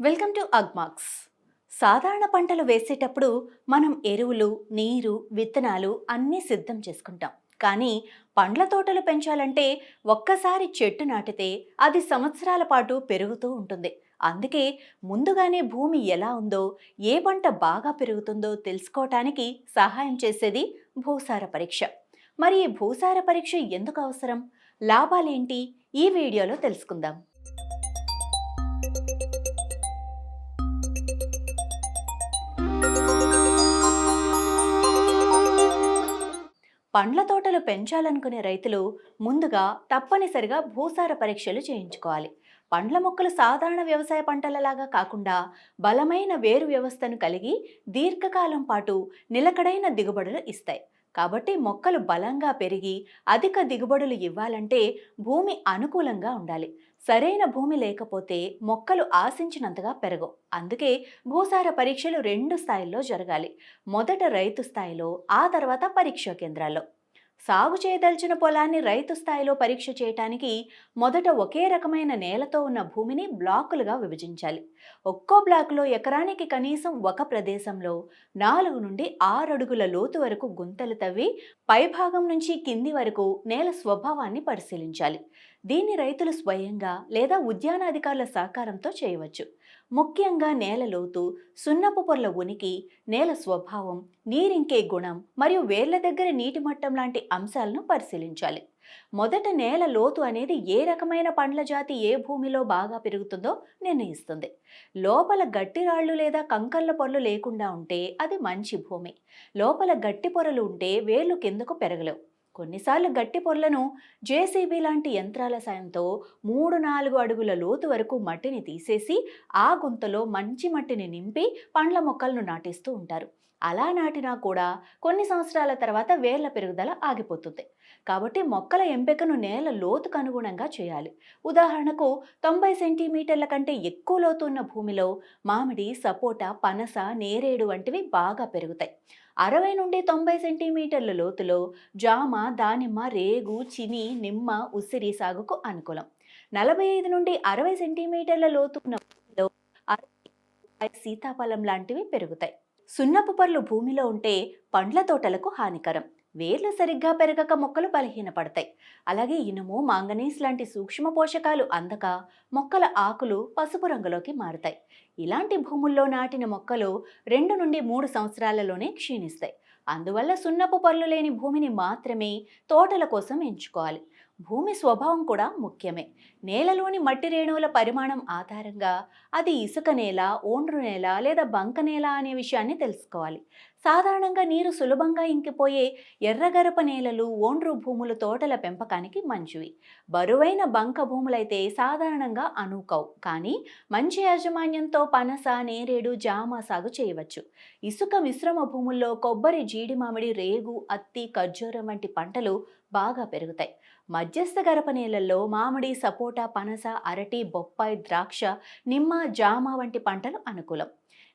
Welcome to Agmax. సాధారణ పంటలు వేసేటప్పుడు మనం ఎరువులు నీరు విత్తనాలు అన్నీ సిద్ధం చేసుకుంటాం. కానీ పండ్ల తోటలు పెంచాలంటే ఒక్కసారి చెట్టు నాటితే అది సంవత్సరాల పాటు పెరుగుతూ ఉంటుంది. అందుకే ముందుగానే భూమి ఎలా ఉందో ఏ పంట బాగా పెరుగుతుందో తెలుసుకోవటానికి సహాయం చేసేది భూసార పరీక్ష. మరి ఈ భూసార పరీక్ష ఎందుకు అవసరం? లాభాలేంటి? ఈ వీడియోలో తెలుసుకుందాం. పండ్ల తోటలు పెంచాలనుకునే రైతులు ముందుగా తప్పనిసరిగా భూసార పరీక్షలు చేయించుకోవాలి. పండ్ల మొక్కలు సాధారణ వ్యవసాయ పంటలలాగా కాకుండా బలమైన వేరు వ్యవస్థను కలిగి దీర్ఘకాలం పాటు నిలకడైన దిగుబడులు ఇస్తాయి. కాబట్టి మొక్కలు బలంగా పెరిగి అధిక దిగుబడులు ఇవ్వాలంటే భూమి అనుకూలంగా ఉండాలి. సరైన భూమి లేకపోతే మొక్కలు ఆశించినంతగా పెరగవు. అందుకే భూసార పరీక్షలు రెండు స్థాయిల్లో జరగాలి. మొదట రైతు స్థాయిలో ఆ తర్వాత పరీక్షా కేంద్రాల్లో. సాగు చేయదలిచిన పొలాన్ని రైతు స్థాయిలో పరీక్ష చేయటానికి మొదట ఒకే రకమైన నేలతో ఉన్న భూమిని బ్లాకులుగా విభజించాలి. ఒక్కో బ్లాకులో ఎకరానికి కనీసం ఒక ప్రదేశంలో నాలుగు నుండి ఆరు అడుగుల లోతు వరకు గుంతలు తవ్వి పైభాగం నుంచి కింది వరకు నేల స్వభావాన్ని పరిశీలించాలి. దీన్ని రైతులు స్వయంగా లేదా ఉద్యాన అధికారుల సహకారంతో చేయవచ్చు. ముఖ్యంగా నేల లోతు సున్నపు పొరల ఉనికి నేల స్వభావం నీరింకే గుణం మరియు వేర్ల దగ్గర నీటి మట్టం లాంటి అంశాలను పరిశీలించాలి. మొదట నేల లోతు అనేది ఏ రకమైన పండ్ల జాతి ఏ భూమిలో బాగా పెరుగుతుందో నిర్ణయిస్తుంది. లోపల గట్టి రాళ్ళు లేదా కంకర్ల పొరలు లేకుండా ఉంటే అది మంచి భూమి. లోపల గట్టి పొరలు ఉంటే వేర్లు కిందకు పెరగలేవు. కొన్నిసార్లు గట్టి పొరలను జేసీబీ లాంటి యంత్రాల సాయంతో మూడు నాలుగు అడుగుల లోతు వరకు మట్టిని తీసేసి ఆ గుంతలో మంచి మట్టిని నింపి పండ్ల మొక్కలను నాటిస్తూ ఉంటారు. అలా నాటినా కూడా కొన్ని సంవత్సరాల తర్వాత వేర్ల పెరుగుదల ఆగిపోతుంది. కాబట్టి మొక్కల ఎంపికను నేల లోతుకు అనుగుణంగా చేయాలి. ఉదాహరణకు తొంభై సెంటీమీటర్ల కంటే ఎక్కువ లోతు ఉన్న భూమిలో మామిడి సపోటా పనస నేరేడు వంటివి బాగా పెరుగుతాయి. అరవై నుండి తొంభై సెంటీమీటర్ల లోతులో జామ దానిమ్మ రేగు చిని నిమ్మ ఉసిరి సాగుకు అనుకూలం. నలభై ఐదు నుండి అరవై సెంటీమీటర్ల లోతు ఉన్న భూమిలో సీతాఫలం లాంటివి పెరుగుతాయి. సున్నపు పర్లు భూమిలో ఉంటే పండ్ల తోటలకు హానికరం. వేర్లు సరిగ్గా పెరగక మొక్కలు బలహీనపడతాయి. అలాగే ఇనుము మాంగనీస్ లాంటి సూక్ష్మ పోషకాలు అందక మొక్కల ఆకులు పసుపు రంగులోకి మారుతాయి. ఇలాంటి భూముల్లో నాటిన మొక్కలు రెండు నుండి మూడు సంవత్సరాలలోనే క్షీణిస్తాయి. అందువల్ల సున్నపు పర్లు లేని భూమిని మాత్రమే తోటల కోసం ఎంచుకోవాలి. భూమి స్వభావం కూడా ముఖ్యమే. నేలలోని మట్టి రేణువుల పరిమాణం ఆధారంగా అది ఇసుక నేల ఓండ్రు నేల లేదా బంక నేల అనే విషయాన్ని తెలుసుకోవాలి. సాధారణంగా నీరు సులభంగా ఇంకిపోయే ఎర్రగరప నేలలు ఓండ్రు భూములు తోటల పెంపకానికి మంచివి. బరువైన బంక భూములైతే సాధారణంగా అనూకవు. కానీ మంచి యాజమాన్యంతో పనస నేరేడు జామ సాగు చేయవచ్చు. ఇసుక మిశ్రమ భూముల్లో కొబ్బరి జీడి మామిడి రేగు అత్తి ఖర్జూరం వంటి పంటలు బాగా పెరుగుతాయి. మధ్యస్థ గరప నేలల్లో మామిడి సపోటా పనస అరటి బొప్పాయి ద్రాక్ష నిమ్మ జామ వంటి పంటలు అనుకూలం.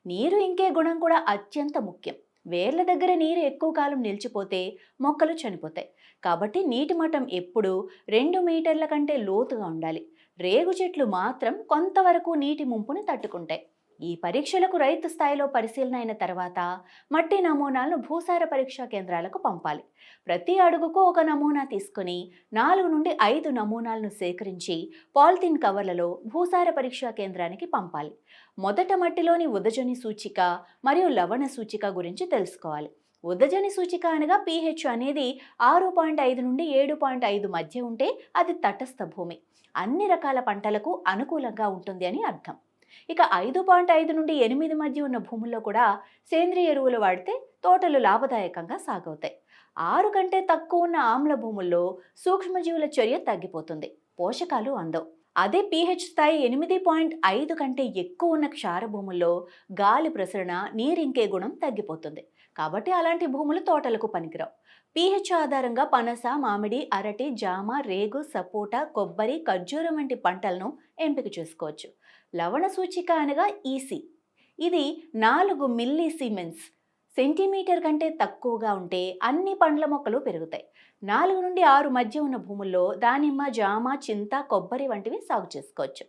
నీరు ఇంకే గుణం కూడా అత్యంత ముఖ్యం. వేర్ల దగ్గర నీరు ఎక్కువ కాలం నిలిచిపోతే మొక్కలు చనిపోతాయి. కాబట్టి నీటి మట్టం ఎప్పుడూ రెండు మీటర్ల కంటే లోతుగా ఉండాలి. రేగు చెట్లు మాత్రం కొంతవరకు నీటి ముంపుని తట్టుకుంటాయి. ఈ పరీక్షలకు రైతు స్థాయిలో పరిశీలన అయిన తర్వాత మట్టి నమూనాలను భూసార పరీక్షా కేంద్రాలకు పంపాలి. ప్రతి అడుగుకు ఒక నమూనా తీసుకుని నాలుగు నుండి ఐదు నమూనాలను సేకరించి పాలిథిన్ కవర్లలో భూసార పరీక్షా కేంద్రానికి పంపాలి. మొదట మట్టిలోని ఉదజని సూచిక మరియు లవణ సూచిక గురించి తెలుసుకోవాలి. ఉదజని సూచిక అనగా పీహెచ్ అనేది ఆరు పాయింట్ ఐదు నుండి ఏడు పాయింట్ ఐదు మధ్య ఉంటే అది తటస్థ భూమి. అన్ని రకాల పంటలకు అనుకూలంగా ఉంటుంది అని అర్థం. ఇక ఐదు పాయింట్ ఐదు నుండి ఎనిమిది మధ్య ఉన్న భూముల్లో కూడా సేంద్రియ ఎరువులు వాడితే తోటలు లాభదాయకంగా సాగవుతాయి. ఆరు కంటే తక్కువ ఉన్న ఆమ్ల భూముల్లో సూక్ష్మజీవుల చర్య తగ్గిపోతుంది. పోషకాలు అందవు. అదే పీహెచ్ స్థాయి ఎనిమిది పాయింట్ ఐదు కంటే ఎక్కువ ఉన్న క్షార భూముల్లో గాలి ప్రసరణ నీరింకే గుణం తగ్గిపోతుంది. కాబట్టి అలాంటి భూములు తోటలకు పనికిరావు. పీహెచ్ ఆధారంగా పనస మామిడి అరటి జామ రేగు సపోటా కొబ్బరి ఖర్జూరం వంటి పంటలను ఎంపిక చేసుకోవచ్చు. లవణ సూచిక అనగా ఈసీ ఇది నాలుగు మిల్లీ సిమెన్స్ సెంటీమీటర్ కంటే తక్కువగా ఉంటే అన్ని పండ్ల మొక్కలు పెరుగుతాయి. నాలుగు నుండి ఆరు మధ్య ఉన్న భూముల్లో దానిమ్మ జామ చింత కొబ్బరి వంటివి సాగు చేసుకోవచ్చు.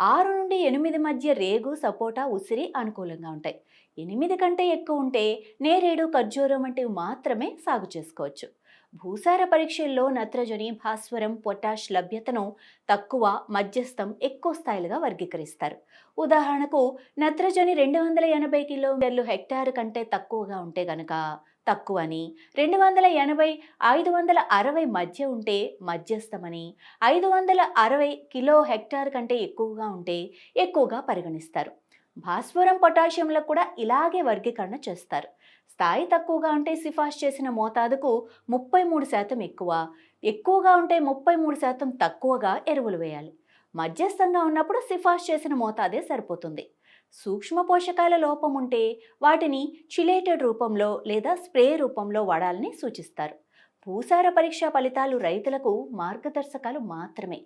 ఆరు నుండి ఎనిమిది మధ్య రేగు సపోటా ఉసిరి అనుకూలంగా ఉంటాయి. ఎనిమిది కంటే ఎక్కువ ఉంటే నేరేడు ఖర్జూరం వంటివి మాత్రమే సాగు చేసుకోవచ్చు. భూసార పరీక్షల్లో నత్రజని భాస్వరం పొటాష్ లభ్యతను తక్కువ మధ్యస్థం ఎక్కువ స్థాయిలుగా వర్గీకరిస్తారు. ఉదాహరణకు నత్రజని రెండు వందల ఎనభై కిలోమీటర్లు హెక్టార్ కంటే తక్కువగా ఉంటే గనక తక్కువని రెండు వందల ఎనభై ఐదు వందల అరవై మధ్య ఉంటే మధ్యస్థమని ఐదు వందల అరవై కిలో హెక్టార్ కంటే ఎక్కువగా ఉంటే ఎక్కువగా పరిగణిస్తారు. భాస్వరం పొటాషియంలకు కూడా ఇలాగే వర్గీకరణ చేస్తారు. స్థాయి తక్కువగా ఉంటే సిఫార్సు చేసిన మోతాదుకు ముప్పై మూడు శాతం ఎక్కువ ఎక్కువగా ఉంటే ముప్పై మూడు శాతం తక్కువగా ఎరువులు వేయాలి. మధ్యస్థంగా ఉన్నప్పుడు సిఫార్సు చేసిన మోతాదే సరిపోతుంది. సూక్ష్మ పోషకాల లోపం ఉంటే వాటిని చిలేటెడ్ రూపంలో లేదా స్ప్రే రూపంలో వాడాలని సూచిస్తారు. భూసార పరీక్ష ఫలితాలు రైతులకు మార్గదర్శకాలు మాత్రమే.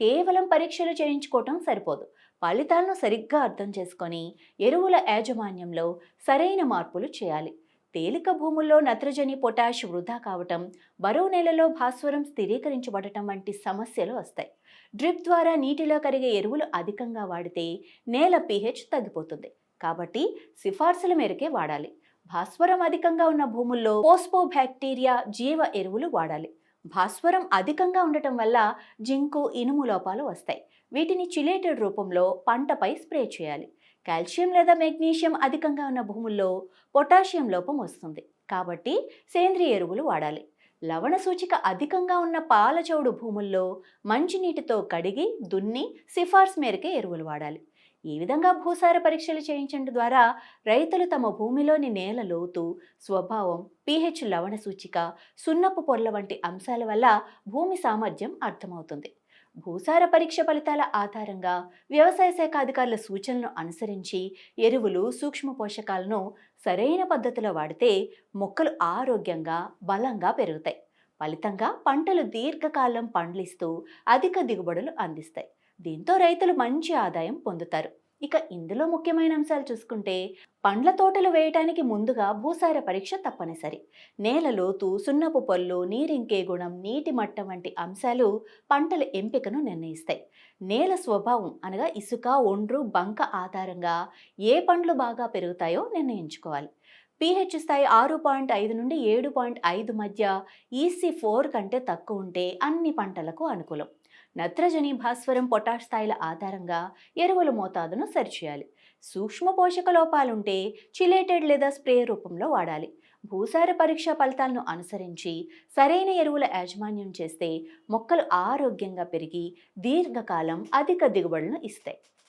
కేవలం పరీక్షలు చేయించుకోవటం సరిపోదు. ఫలితాలను సరిగ్గా అర్థం చేసుకొని ఎరువుల యాజమాన్యంలో సరైన మార్పులు చేయాలి. తేలిక భూముల్లో నత్రజని పొటాష్ వృధా కావటం బరువు నేలలో భాస్వరం స్థిరీకరించబడటం వంటి సమస్యలు వస్తాయి. డ్రిప్ ద్వారా నీటిలో కరిగే ఎరువులు అధికంగా వాడితే నేల పీహెచ్ తగ్గిపోతుంది. కాబట్టి సిఫార్సుల మేరకే వాడాలి. భాస్వరం అధికంగా ఉన్న భూముల్లో పోస్పో బ్యాక్టీరియా జీవ ఎరువులు వాడాలి. భాస్వరం అధికంగా ఉండటం వల్ల జింకు ఇనుము లోపాలు వస్తాయి. వీటిని చిలేటెడ్ రూపంలో పంటపై స్ప్రే చేయాలి. కాల్షియం లేదా మెగ్నీషియం అధికంగా ఉన్న భూముల్లో పొటాషియం లోపం వస్తుంది. కాబట్టి సేంద్రియ ఎరువులు వాడాలి. లవణ సూచిక అధికంగా ఉన్న పాలచౌడు భూముల్లో మంచినీటితో కడిగి దున్ని సిఫార్సు మేరకే ఎరువులు వాడాలి. ఈ విధంగా భూసార పరీక్షలు చేయించడం ద్వారా రైతులు తమ భూమిలోని నేల లోతు స్వభావం పీహెచ్ లవణ సూచిక సున్నపు పొరల వంటి అంశాల వల్ల భూమి సామర్థ్యం అర్థమవుతుంది. భూసార పరీక్ష ఫలితాల ఆధారంగా వ్యవసాయ శాఖ అధికారుల సూచనలను అనుసరించి ఎరువులు సూక్ష్మ పోషకాలను సరైన పద్ధతిలో వాడితే మొక్కలు ఆరోగ్యంగా బలంగా పెరుగుతాయి. ఫలితంగా పంటలు దీర్ఘకాలం పండ్లిస్తూ అధిక దిగుబడులు అందిస్తాయి. దీంతో రైతులు మంచి ఆదాయం పొందుతారు. ఇక ఇందులో ముఖ్యమైన అంశాలు చూసుకుంటే పండ్ల తోటలు వేయటానికి ముందుగా భూసార పరీక్ష తప్పనిసరి. నేల లోతు సున్నపు పొల్లు నీరింకే గుణం నీటి మట్టం వంటి అంశాలు పంటల ఎంపికను నిర్ణయిస్తాయి. నేల స్వభావం అనగా ఇసుక ఒండ్రు బంక ఆధారంగా ఏ పండ్లు బాగా పెరుగుతాయో నిర్ణయించుకోవాలి. పీహెచ్ స్థాయి ఆరు పాయింట్ ఐదు నుండి ఏడు పాయింట్ ఐదు మధ్య ఈసీ ఫోర్ కంటే తక్కువ ఉంటే అన్ని పంటలకు అనుకూలం. నత్రజని భాస్వరం పొటాష్ స్థాయిల ఆధారంగా ఎరువుల మోతాదును సరిచేయాలి. సూక్ష్మ పోషక లోపాలుంటే చిలేటెడ్ లేదా స్ప్రే రూపంలో వాడాలి. భూసార పరీక్ష ఫలితాలను అనుసరించి సరైన ఎరువుల యాజమాన్యం చేస్తే మొక్కలు ఆరోగ్యంగా పెరిగి దీర్ఘకాలం అధిక దిగుబడులను ఇస్తాయి.